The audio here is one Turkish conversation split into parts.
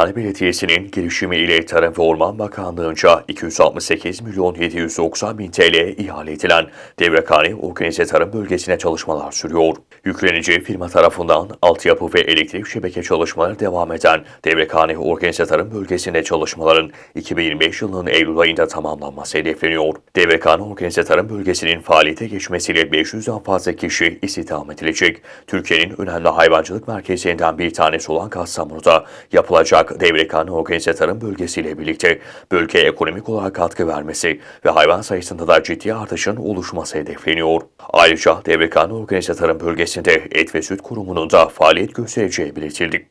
Devrekhane Belediyesi'nin girişimi ile Tarım ve Orman Bakanlığı'nca 268 milyon 790 bin TL ihale edilen Devrekhane Organize Tarım Bölgesi'ne çalışmalar sürüyor. Yüklenici firma tarafından altyapı ve elektrik şebeke çalışmaları devam eden Devrekhane Organize Tarım Bölgesi'nde çalışmaların 2025 yılının Eylül ayında tamamlanması hedefleniyor. Devrekhane Organize Tarım Bölgesi'nin faaliyete geçmesiyle 500'den fazla kişi istihdam edilecek. Türkiye'nin önemli hayvancılık merkezlerinden bir tanesi olan Kastamonu'da yapılacak Devrekhane Organize Tarım Bölgesi ile birlikte bölgeye ekonomik olarak katkı vermesi ve hayvan sayısında da ciddi artışın oluşması hedefleniyor. Ayrıca Devrekhane Organize Tarım Bölgesi'nde Et ve Süt Kurumu'nun da faaliyet göstereceği belirtildi.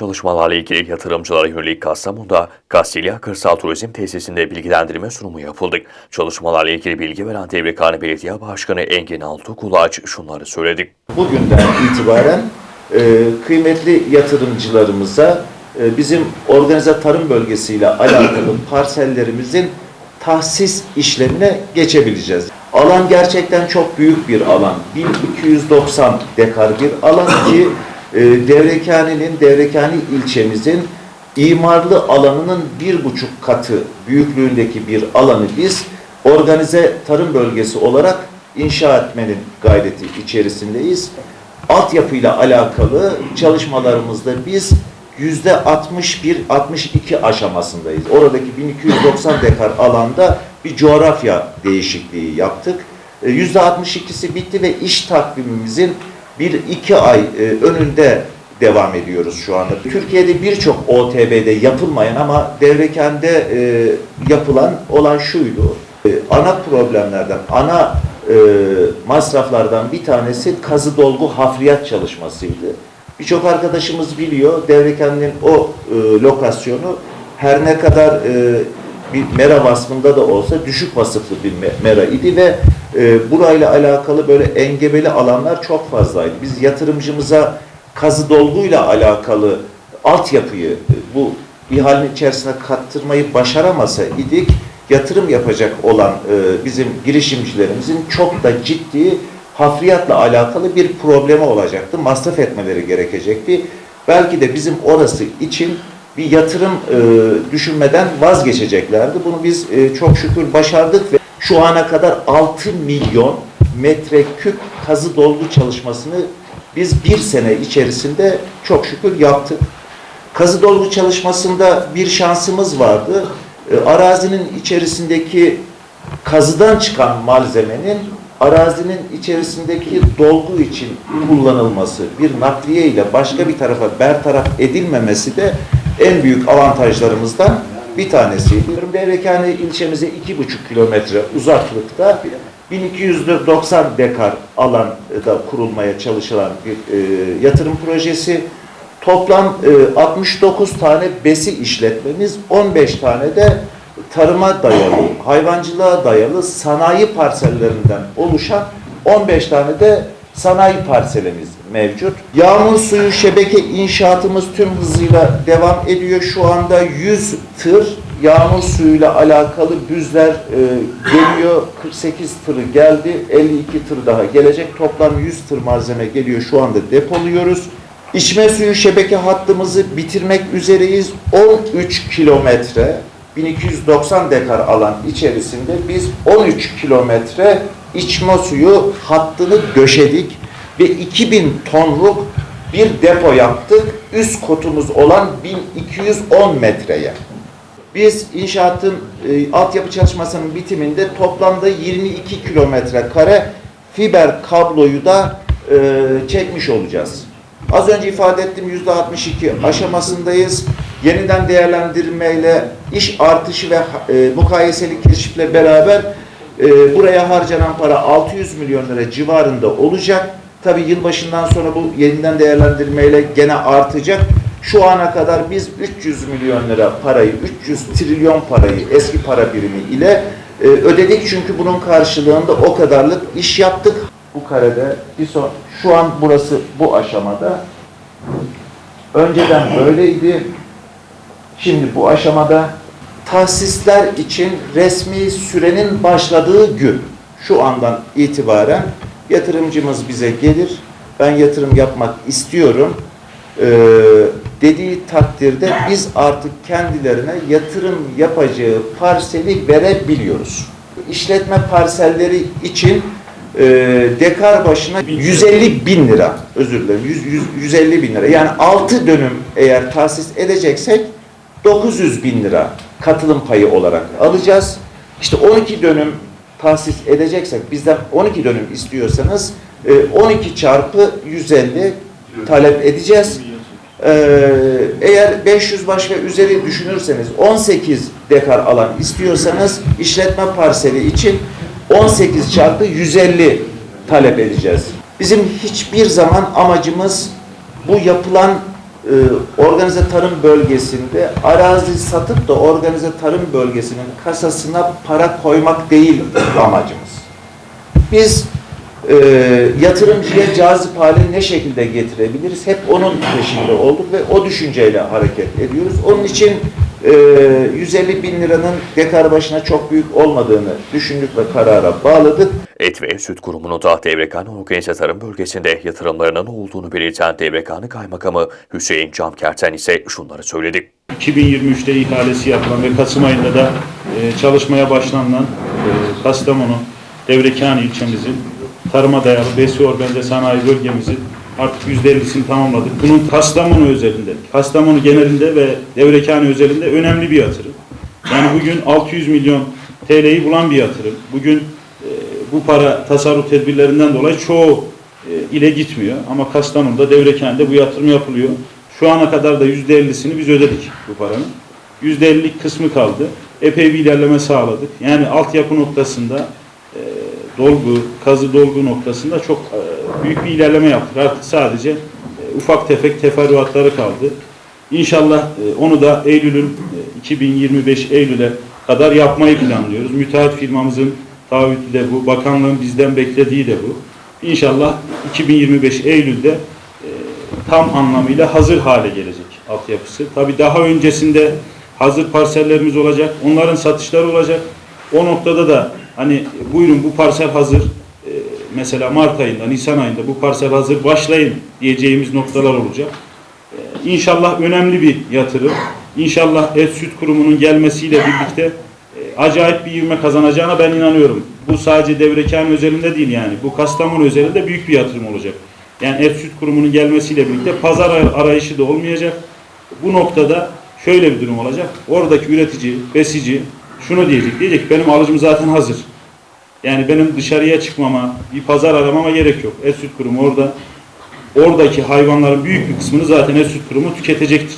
Çalışmalarla ilgili yatırımcılara yönelik Kastamonu'da Kastilya Kırsal Turizm Tesisinde bilgilendirme sunumu yapıldı. Çalışmalarla ilgili bilgi veren Devrekhane Belediye Başkanı Engin Altıkulaç şunları söyledi. Bugünden itibaren e, kıymetli yatırımcılarımıza e, bizim organize tarım bölgesiyle alakalı parsellerimizin tahsis işlemine geçebileceğiz. Alan gerçekten çok büyük bir alan. 1290 dekar bir alan ki e, Devrekhane ilçemizin imarlı alanının bir buçuk katı büyüklüğündeki bir alanı biz organize tarım bölgesi olarak inşa etmenin gayreti içerisindeyiz. Altyapıyla alakalı çalışmalarımızda biz yüzde 61-62 aşamasındayız. Oradaki 1290 dekar alanda bir coğrafya değişikliği yaptık. E, Yüzde 62'si bitti ve iş takvimimizin bir iki ay e, önünde devam ediyoruz şu anda. Türkiye'de birçok OTB'de yapılmayan ama Devreken'de e, yapılan olan şuydu. E, ana problemlerden, ana e, masraflardan bir tanesi kazı dolgu hafriyat çalışmasıydı. Birçok arkadaşımız biliyor Devreken'in o e, lokasyonu her ne kadar e, bir mera vasfında da olsa düşük vasıflı bir me- mera idi ve e, burayla alakalı böyle engebeli alanlar çok fazlaydı. Biz yatırımcımıza kazı dolguyla alakalı altyapıyı bu ihalenin içerisine kattırmayı başaramasa idik yatırım yapacak olan e, bizim girişimcilerimizin çok da ciddi hafriyatla alakalı bir problemi olacaktı. Masraf etmeleri gerekecekti. Belki de bizim orası için bir yatırım e, düşünmeden vazgeçeceklerdi. Bunu biz e, çok şükür başardık ve şu ana kadar 6 milyon metreküp kazı dolgu çalışmasını biz bir sene içerisinde çok şükür yaptık. Kazı dolgu çalışmasında bir şansımız vardı. E, arazinin içerisindeki kazıdan çıkan malzemenin arazinin içerisindeki dolgu için kullanılması, bir nakliye ile başka bir tarafa bertaraf edilmemesi de en büyük avantajlarımızdan bir tanesiydi. Devrekane ilçemize iki buçuk kilometre uzaklıkta 1290 dekar alanda kurulmaya çalışılan bir e, yatırım projesi. Toplam e, 69 tane besi işletmemiz, 15 tane de tarıma dayalı, hayvancılığa dayalı sanayi parsellerinden oluşan 15 tane de sanayi parselimiz mevcut. Yağmur suyu şebeke inşaatımız tüm hızıyla devam ediyor. Şu anda 100 tır yağmur suyuyla alakalı büzler e, geliyor. 48 tırı geldi. 52 tır daha gelecek. Toplam 100 tır malzeme geliyor. Şu anda depoluyoruz. İçme suyu şebeke hattımızı bitirmek üzereyiz. 13 kilometre 1290 dekar alan içerisinde biz 13 kilometre içme suyu hattını döşedik ve 2000 tonluk bir depo yaptık. Üst kotumuz olan 1210 metreye. Biz inşaatın e, altyapı çalışmasının bitiminde toplamda 22 kilometre kare fiber kabloyu da e, çekmiş olacağız. Az önce ifade ettim yüzde 62 aşamasındayız. Yeniden değerlendirmeyle iş artışı ve e, mukayeseli keşifle beraber e, buraya harcanan para 600 milyon lira civarında olacak. Tabii yılbaşından sonra bu yeniden değerlendirmeyle gene artacak. Şu ana kadar biz 300 milyon lira parayı, 300 trilyon parayı eski para birimi ile e, ödedik. Çünkü bunun karşılığında o kadarlık iş yaptık. Bu karede bir son, şu an burası bu aşamada. Önceden böyleydi. Şimdi bu aşamada tahsisler için resmi sürenin başladığı gün şu andan itibaren yatırımcımız bize gelir. Ben yatırım yapmak istiyorum. Ee, dediği takdirde biz artık kendilerine yatırım yapacağı parseli verebiliyoruz. İşletme parselleri için e, dekar başına 150 bin lira özür dilerim 100, 100, 150 bin lira yani 6 dönüm eğer tahsis edeceksek 900 bin lira katılım payı olarak alacağız. İşte 12 dönüm tahsis edeceksek bizden 12 dönüm istiyorsanız e, 12 çarpı 150 talep edeceğiz. Ee, eğer 500 baş ve üzeri düşünürseniz 18 dekar alan istiyorsanız işletme parseli için 18 çarpı 150 talep edeceğiz. Bizim hiçbir zaman amacımız bu yapılan e, organize tarım bölgesinde arazi satıp da organize tarım bölgesinin kasasına para koymak değil amacımız. Biz e, yatırımcıya cazip hale ne şekilde getirebiliriz? Hep onun peşinde olduk ve o düşünceyle hareket ediyoruz. Onun için e, 150 bin liranın dekar başına çok büyük olmadığını düşündük ve karara bağladık. Et ve Süt Kurumu'nun da Devrekhane Organize Tarım Bölgesi'nde yatırımlarının olduğunu belirten Devrekhane Kaymakamı Hüseyin Camkerten ise şunları söyledi. 2023'te ihalesi yapılan ve Kasım ayında da e, çalışmaya başlanılan e, Kastamonu, Devrekani ilçemizin tarıma dayalı besi organize sanayi bölgemizin artık %50'sini tamamladık. Bunun Kastamonu özelinde, Kastamonu genelinde ve Devrekani özelinde önemli bir yatırım. Yani bugün 600 milyon TL'yi bulan bir yatırım. Bugün bu para tasarruf tedbirlerinden dolayı çoğu e, ile gitmiyor. Ama Kastamonu'da, Devrekani'de bu yatırım yapılıyor. Şu ana kadar da %50'sini biz ödedik bu paranın. %50'lik kısmı kaldı. Epey bir ilerleme sağladık. Yani altyapı noktasında e, dolgu, kazı dolgu noktasında çok e, büyük bir ilerleme yaptık. Artık sadece e, ufak tefek teferruatları kaldı. İnşallah e, onu da Eylül'ün e, 2025 Eylül'e kadar yapmayı planlıyoruz. Müteahhit firmamızın taahhütü de bu, bakanlığın bizden beklediği de bu. İnşallah 2025 Eylül'de e, tam anlamıyla hazır hale gelecek altyapısı. Tabii daha öncesinde hazır parsellerimiz olacak, onların satışları olacak. O noktada da hani buyurun bu parsel hazır, e, mesela Mart ayında, Nisan ayında bu parsel hazır başlayın diyeceğimiz noktalar olacak. E, İnşallah önemli bir yatırım. İnşallah Et Süt Kurumu'nun gelmesiyle birlikte acayip bir ivme kazanacağına ben inanıyorum. Bu sadece Devrekan özelinde değil yani. Bu Kastamonu özelinde büyük bir yatırım olacak. Yani Et Süt Kurumu'nun gelmesiyle birlikte pazar ar- arayışı da olmayacak. Bu noktada şöyle bir durum olacak. Oradaki üretici, besici şunu diyecek. Diyecek benim alıcım zaten hazır. Yani benim dışarıya çıkmama, bir pazar aramama gerek yok. Et Süt Kurumu orada oradaki hayvanların büyük bir kısmını zaten et süt kurumu tüketecektir.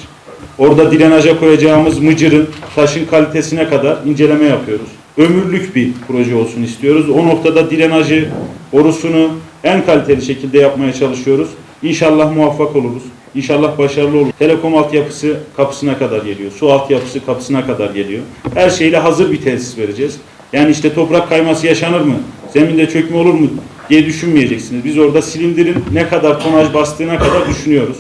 Orada direnaja koyacağımız mıcırın taşın kalitesine kadar inceleme yapıyoruz. Ömürlük bir proje olsun istiyoruz. O noktada direnajı, borusunu en kaliteli şekilde yapmaya çalışıyoruz. İnşallah muvaffak oluruz. İnşallah başarılı olur. Telekom altyapısı kapısına kadar geliyor. Su altyapısı kapısına kadar geliyor. Her şeyle hazır bir tesis vereceğiz. Yani işte toprak kayması yaşanır mı? Zeminde çökme olur mu diye düşünmeyeceksiniz. Biz orada silindirin ne kadar tonaj bastığına kadar düşünüyoruz.